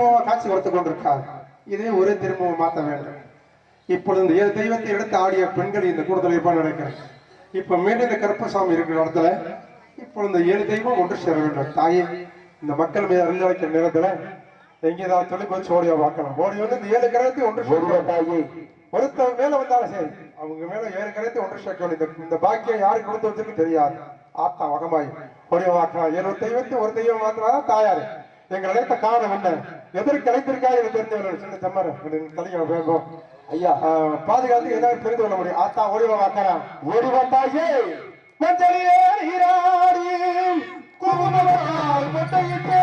திரும்பவும் காட்சி கொடுத்து கொண்டிருக்கார். இதே ஒரே திரும்பவும் மாற்ற வேண்டும். இப்பொழுது இந்த ஏழு தெய்வத்தை எடுத்து ஆடிய பெண்கள் இந்த கூடுதல் இருப்பான்னு நினைக்கிறேன். இப்ப மீண்டும் இந்த கருப்பசாமி இருக்கிற இடத்துல இப்பொழுது இந்த ஏழு தெய்வம் ஒன்று சேர வேண்டும். தாயே இந்த மக்கள் மீது அருள் வைக்கிற நேரத்துல எங்கே ஏதாவது தொழில் வச்சு ஓடியா பார்க்கலாம். ஓடி வந்து இந்த ஏழு கிரகத்தை ஒன்று சேர்க்க தாயே. ஒருத்தர் மேல வந்தாலும் சரி அவங்க மேல ஏழு கரைத்து ஒன்று சேர்க்கணும் இந்த இந்த பாக்கியம் யாருக்கு கொடுத்து வச்சிருக்கு தெரியாது. ஆத்தா வகமாய் ஒரே வாக்கலாம் ஏழு தெய்வத்தை ஒரு தெய்வம் மாத்தினாதான் தாயாரு. எங்க நிலைத்த காரணம் என்ன? எதற்கு அழைத்திருக்கா எனக்கு தெரிஞ்சவர்கள் சின்ன செம்மர் தலைய வேகம் ஐயா. பாதுகாத்து ஏதாவது தெரிந்து கொள்ள முடியும்? ஆத்தா ஒளிவ வாக்கலாம் ஒருவ தாயே. மஞ்சளிலே நீராடி குங்குமமால் முட்டையிட்டு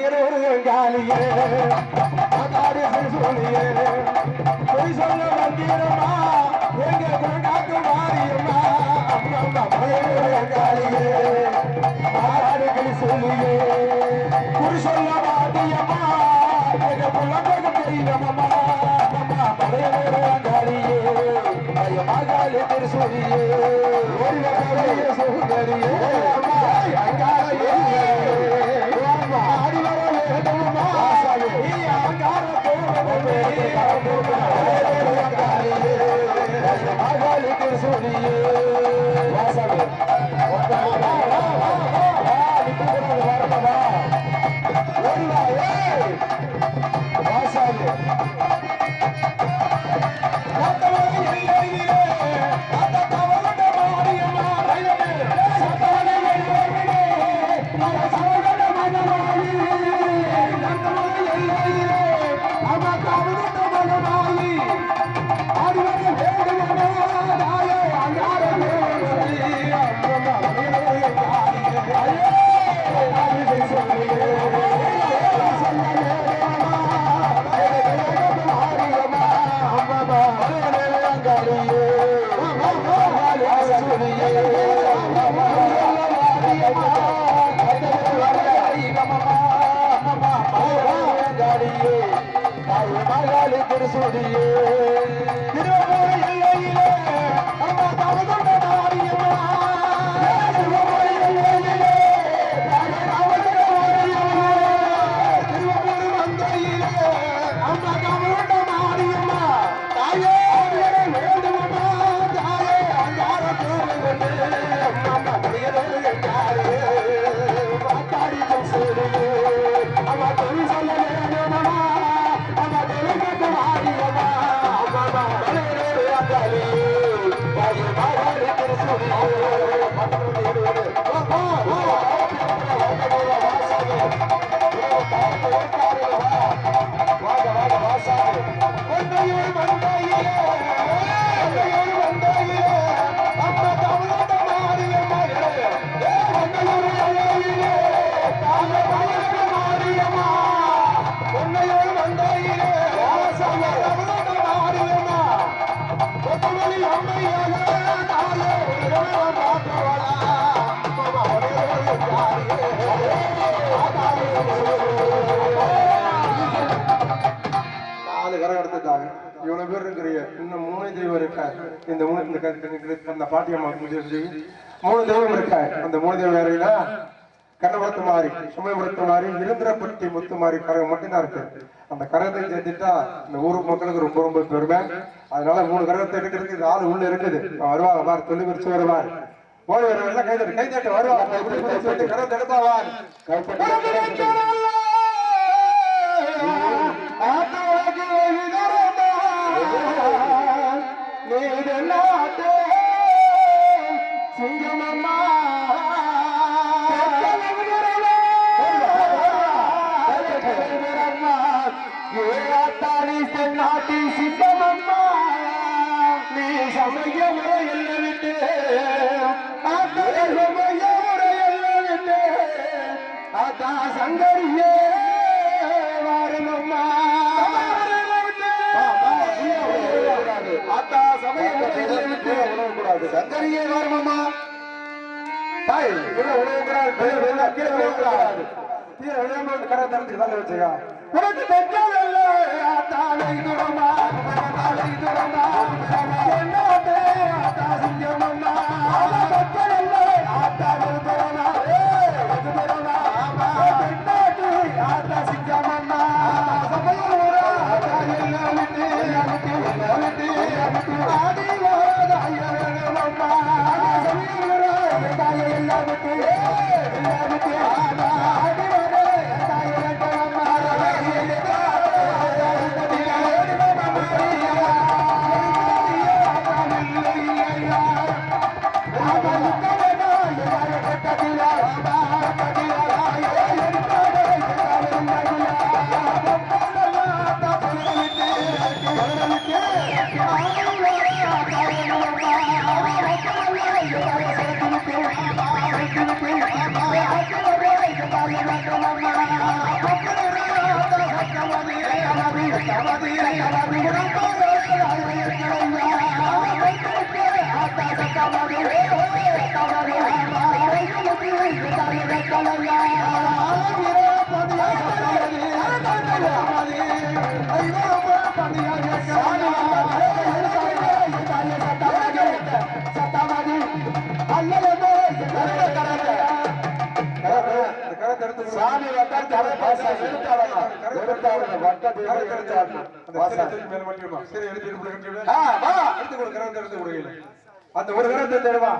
காலியே ஆத்தாடி சோழியே பொய் சொல்ல வந்திடமா எங்க குணங்காக்கு மாறியம்மா அம்மா மலையனூர் காலியே சொல்லியே குறி சொல்ல மாட்டியம்மா எங்க அம்மா காலியே இன்னும் மூணு தெய்வம் இருக்கார். இந்த மூணு இந்த அந்த பாட்டியம்மா பூஜை செஞ்சு மூணு தெய்வம் இருக்கார். அந்த மூணு தெய்வம் வேறையில கண்ணபுரத்து மாறி சுமைபுரத்து மாறி இருந்திரப்பட்டி முத்து மாறி கரகம் மட்டும்தான் இருக்கு. அந்த கரகத்தை செஞ்சுட்டா இந்த ஊர் மக்களுக்கு ரொம்ப ரொம்ப பெருமை. அதனால மூணு கரகத்தை எடுக்கிறதுக்கு இது ஆள் உள்ள இருக்குது. வருவாங்க வார் தொழில் பிரிச்சு வருவார். ஓடி கை தட்டு கைதட்டு கைதட்டு வருவாங்க சொல்லிட்டு நாட்டி சித்தமம்மா நீ சமய முறையில் விட்டு ஆத்தனை சமய முறையில் விட்டு ஆத்தா சங்கரியே உணவக்கூடாது சங்கரியே காரணமா தாய் உள்ள உழவுக்கிறார் கீழே விழுந்தா கீழே விழுந்துறாரு கீழே கரை தரத்துக்கு தான் வச்சுக்கா உனக்கு துறமா துறமா என்னோட ஆத்தா சிங்கமம்மா பெற்றோர்கள் ஆத்தாலை துறமா வெகு துறமா பெண்ணாட்டு ஆத்தா சிங்கமம்மா சபையோரா ஆத்தா எல்லாம் விட்டு விட்டு விட்டு விட்டு ஆதி வாரா ஐயரமம்மா சபையோரா ஆத்தா எல்லாம் விட்டு எல்லாம் விட்டு ஆத்தா ஆதி வாரா ஆத்தா எல்லாம் அந்த கரை தடுத்து சாமி வந்தா தர பாசா எடுத்தாரா எடுத்தாரா வட்டத்தை எடுத்தாரா சரி எடுத்து கொடுங்க ஆ வா எடுத்து கொடு, கரை எடுத்து கொடுங்க அந்த ஒரு கரை தருவா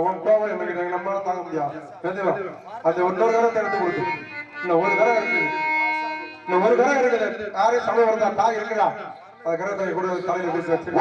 உன் கோவம் எனக்கு எனக்கு நம்மளால தாங்க முடியாது எடுத்து அந்த இன்னொரு கரை எடுத்து கொடுத்து இன்னும் ஒரு கரம் இருக்குது இன்னும் ஒரு கரம் இருக்குது யாரையும் சமயம் வருதா தாய் இருக்குதா அந்த கரத்தை தாய் கூட தலையில வச்சு வச்சு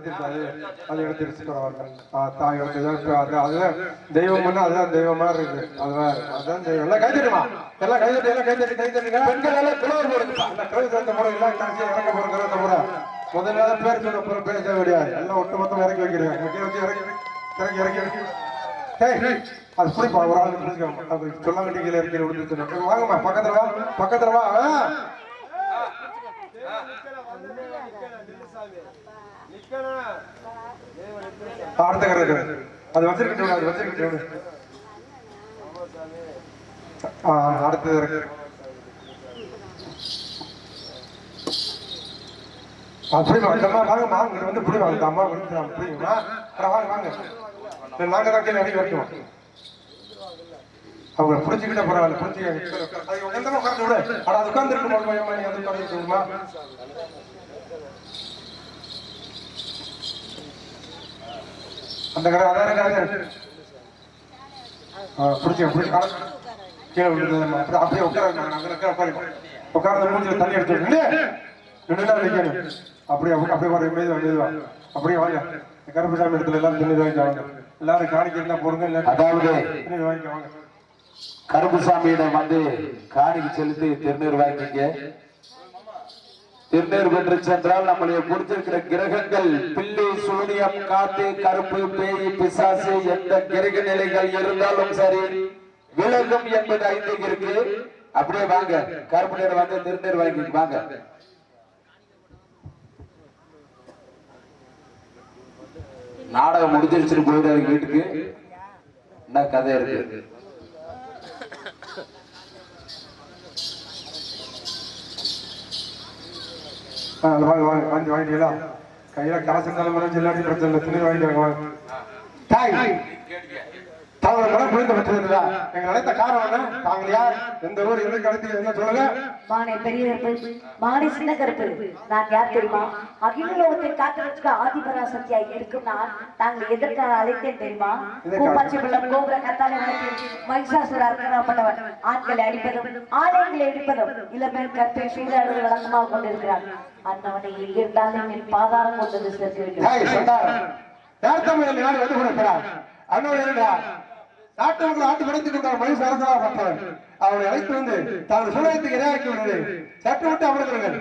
இருக்கு அது எடுத்துட்டாரு அது எடுத்துருச்சு பரவாயில்ல ஆ, தாய் எடுத்து அதுதான் தெய்வம் அதுதான் தெய்வம் மாதிரி இருக்கு. அதுதான் அதுதான் தெய்வம். எல்லாம் கை எல்லாம் கைதட்டு எல்லாம் கை தட்டி கை தட்டுங்க. பெண்கள் எல்லாம் கிளவர் போடுங்கப்பா எல்லாம் கை முறை எல்லாம் கடைசி இறக்க போற கரை முறை. முதல்ல பேர் சொன்ன அப்புறம் பேச முடியாது. எல்லாம் ஒட்டு மொத்தம் இறக்கி வைக்கிறாங்க. இறக்கி வச்சு இறக்கி இறக்கி இறக்கி இறக்கி. அது புடிப்பா ஒரு ஆள் சொல்ல வேண்டிய இருக்கிற இறக்கி வாங்கம்மா பக்கத்துல வா பக்கத்துல வா ஆ. அடுத்த கரை அது வச்சிருக்கட்டும் அது வச்சிருக்கட்டும் ஆ அடுத்தது இருக்கு. புரியுமா இந்த அம்மா வாங்க வாங்க இது வந்து புடி இந்த அம்மா வந்து புரியுமா வாங்க வாங்க இந்த நாங்க தான் கீழே இறங்கி வைக்கணும் அவங்க புடிச்சுக்கிட்ட பரவாயில்ல புடிச்சு அது உட்காந்து உட்காந்து விடு அட அது உட்கார்ந்து இருக்கு மாமா நீ அது உட்கார்ந்து இருக்குமா அந்த கடை அதான் இருக்காது பிடிச்சி பிடிச்சி கீழே விழுந்து அப்படியே அப்படியே உட்கார உட்கார்ந்து மூஞ்சில தண்ணி எடுத்து நின்று நிற்கணும் அப்படியே அப்படியே வர மீது மெதுவா அப்படியே வாங்க. கருப்புசாமி இடத்துல எல்லாம் தண்ணி வாங்கிட்டு வாங்க. எல்லாரும் காணிக்க இருந்தா போடுங்க இல்லை அதாவது தண்ணி வாங்கிட்டு வாங்க. கருப்புசாமியிடம் வந்து காணிக்கு செலுத்தி திருநீர் வாங்கிங்க திருநீர் பெற்று சென்றால் நம்மளுடைய புரிஞ்சிருக்கிற கிரகங்கள் பில்லி சூனியம் காத்து கருப்பு பேய் பிசாசு எந்த கிரக நிலைகள் இருந்தாலும் சரி விலகும் என்பது ஐந்து இருக்கு. அப்படியே வாங்க. கருப்பு நீர் வந்து திருநீர் வாங்கி வாங்க. நாடகம் முடிஞ்சிருச்சுன்னு போயிடாது வீட்டுக்கு. என்ன கதை இருக்கு? வாங்க வாங்க வாங்கி வாங்கிட்டீங்களா கையில காசு இருந்தாலும் இல்லாட்டி பிரச்சனை இல்லை. துணி வாங்கிட்டு வாங்க தாய் தாங்கள் மனம் புரிந்து பெற்றிருந்ததா எங்க அழைத்த காரணம் தாங்கள் யார் எந்த ஊர் எதுக்கு அழைத்து என்ன சொல்லுங்க மானே பெரிய கருப்பு மானே சின்ன கருப்பு. நான் யார் தெரியுமா? அகில லோகத்தை காக்கிறதுக்கு ஆதிபராசக்தியாய் இருக்கும் நான் தாங்கள் எதற்காக அழைத்தேன் தெரியுமா? எதற்காக? பூப்பாச்சி வெள்ளம் கோபுர கத்தாலை மகிஷாசுர அர்க்கணப்பட்டவன் ஆண்களை அடிப்பதும் ஆலயங்களை அடிப்பதும் இளமேல் கற்பை சூதாடுவது வழக்கமாக கொண்டிருக்கிறான். அண்ணவனை எங்கிருந்தாலும் என் பாதாரம் வந்து நாட்டு ஆட்டு படைத்துக் கொண்டார் மனுஷ அவரை அழைத்து வந்து தனது சுழகத்துக்கு இரையாக்கி விடுவது சற்று விட்டு அமர்ந்திருங்கள்.